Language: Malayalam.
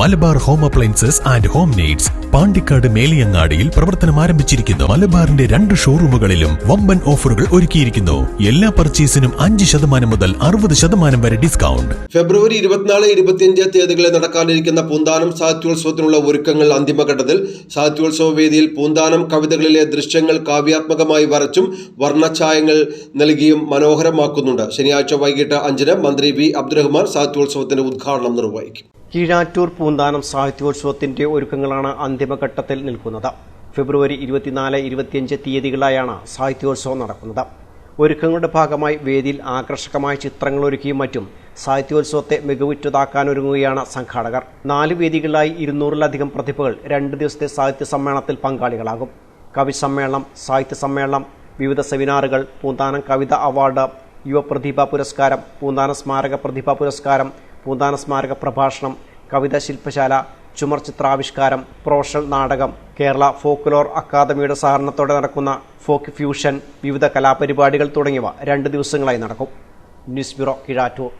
Malabar home appliances and home needs Pandikkad മേലിയങ്ങാടിയിൽ പ്രവർത്തനം ആരംഭിച്ചിരിക്കുന്നു. മലബാറിന്റെ രണ്ട് ഷോറൂമുകളിലും വമ്പൻ ഓഫറുകൾ ഒരുക്കിയിരിക്കുന്നു. എല്ലാ പർച്ചേസിനും അഞ്ച് ശതമാനം മുതൽ അറുപത് ശതമാനം വരെ ഡിസ്കൗണ്ട്. ഫെബ്രുവരി ഇരുപത്തിനാല് ഇരുപത്തിയഞ്ച് തീയതികളിൽ നടക്കാനിരിക്കുന്ന പൂന്താനം സാഹിത്യോത്സവത്തിനുള്ള ഒരുക്കങ്ങൾ അന്തിമഘട്ടത്തിൽ സാഹിത്യോത്സവ വേദിയിൽ പൂന്താനം കവിതകളിലെ ദൃശ്യങ്ങൾ കാവ്യാത്മകമായി വരച്ചും വർണഛായങ്ങൾ നൽകിയും മനോഹരമാക്കുന്നുണ്ട്. ശനിയാഴ്ച വൈകിട്ട് അഞ്ചിന് മന്ത്രി വി അബ്ദുറഹ്മാൻ സാഹിത്യോത്സവത്തിന്റെ ഉദ്ഘാടനം നിർവഹിക്കും. കീഴാറ്റൂർ പൂന്താനം സാഹിത്യോത്സവത്തിന്റെ ഒരുക്കങ്ങളാണ് അന്തിമഘട്ടത്തിൽ നിൽക്കുന്നത്. ഫെബ്രുവരി ഇരുപത്തിനാല് ഇരുപത്തിയഞ്ച് തീയതികളായാണ് സാഹിത്യോത്സവം നടക്കുന്നത്. ഒരുക്കങ്ങളുടെ ഭാഗമായി വേദിയിൽ ആകർഷകമായ ചിത്രങ്ങൾ ഒരുക്കിയും മറ്റും സാഹിത്യോത്സവത്തെ മികവുറ്റതാക്കാനൊരുങ്ങുകയാണ് സംഘാടകർ. നാല് വേദികളിലായി ഇരുന്നൂറിലധികം പ്രതിഭകൾ രണ്ട് ദിവസത്തെ സാഹിത്യ സമ്മേളനത്തിൽ പങ്കാളികളാകും. കവി സമ്മേളനം സാഹിത്യ സമ്മേളനം വിവിധ സെമിനാറുകൾ പൂന്താനം കവിത അവാർഡ് യുവപ്രതിഭ പുരസ്കാരം പൂന്താന സ്മാരക പ്രതിഭ പുരസ്കാരം പൂന്താന സ്മാരക പ്രഭാഷണം കവിതാ ശില്പശാല ചുമർ ചിത്രാവിഷ്കാരം പ്രൊഫഷണൽ നാടകം കേരള ഫോക്ലോർ അക്കാദമിയുടെ സഹകരണത്തോടെ നടക്കുന്ന ഫോക്ക് ഫ്യൂഷൻ വിവിധ കലാപരിപാടികൾ തുടങ്ങിയവ രണ്ട് ദിവസങ്ങളായി നടക്കും. News bureau Kizhattoor.